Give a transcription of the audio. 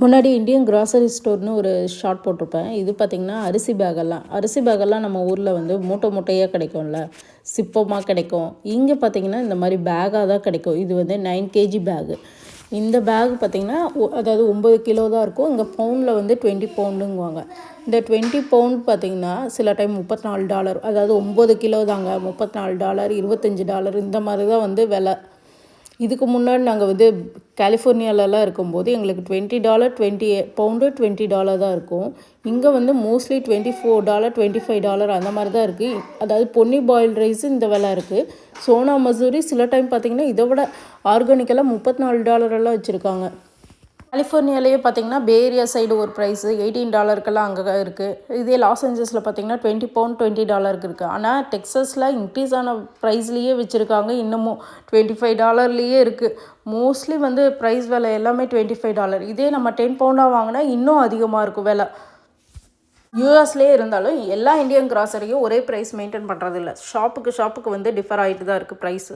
முன்னாடி Indian grocery ஸ்டோர்னு ஒரு short போட்டிருப்பேன். இது பார்த்திங்கன்னா அரிசி பேக்கெல்லாம் அரிசி பேக்கெல்லாம் நம்ம ஊரில் வந்து மூட்டை மூட்டையாக கிடைக்கும்ல. சிப்பமாக கிடைக்கும். இங்கே பார்த்திங்கன்னா இந்த மாதிரி பேக்காக தான் கிடைக்கும். இது வந்து நைன் கேஜி பேகு இந்த பேக் பார்த்திங்கன்னா அதாவது ஒம்பது கிலோ தான் இருக்கும். இங்கே பவுனில் வந்து டுவெண்ட்டி பவுண்டுங்குவாங்க இந்த டுவெண்ட்டி பவுண்ட் பார்த்திங்கன்னா சில டைம் முப்பத்தி நாலு டாலர் அதாவது ஒம்பது கிலோ தாங்க. முப்பத்தி நாலு டாலர் இருபத்தஞ்சி டாலர் இந்த மாதிரி தான் வந்து விலை. இதுக்கு முன்னாடி நாங்கள் வந்து கலிஃபோர்னியாலலாம் இருக்கும்போது எங்களுக்கு twenty dollar twenty pound twenty dollar தான் இருக்கும். இங்கே வந்து mostly twenty four dollar twenty five dollar அந்த மாதிரி தான் இருக்குது அதாவது பொன்னி பாயில் ரைஸ் இந்த விலை இருக்குது சோனா மசூரி சில டைம் பார்த்திங்கன்னா இதை விட ஆர்கானிக்கெல்லாம் முப்பத்தி நாலு டாலரெல்லாம் வச்சுருக்காங்க. கலிஃபோர்னியாலேயே பார்த்தீங்கன்னா பேரியா சைடு ஒரு ப்ரைஸு எயிட்டீன் டாலருக்கெல்லாம் அங்கே இருக்குது இதே லாஸ் ஏஞ்சல்ஸில் பார்த்தீங்கன்னா டுவெண்ட்டி பவுண்ட் டுவெண்ட்டி டாலருக்கு இருக்குது ஆனால் டெக்ஸஸில் இன்க்ரீஸ் ஆன ப்ரைஸ்லேயே வச்சுருக்காங்க. இன்னமும் டுவெண்ட்டி ஃபைவ் டாலர்லேயே இருக்குது மோஸ்ட்லி வந்து ப்ரைஸ் விலை எல்லாமே டுவெண்ட்டி ஃபைவ் டாலர் இதே நம்ம டென் பவுண்டாக வாங்கினா இன்னும் அதிகமாக இருக்கும் விலை. யூஎஸ்லேயே இருந்தாலும் எல்லா இந்தியன் கிராசரியும் ஒரே ப்ரைஸ் மெயின்டைன் பண்ணுறதில்ல ஷாப்புக்கு ஷாப்புக்கு வந்து டிஃபர் ஆகிட்டு தான் இருக்குது ப்ரைஸு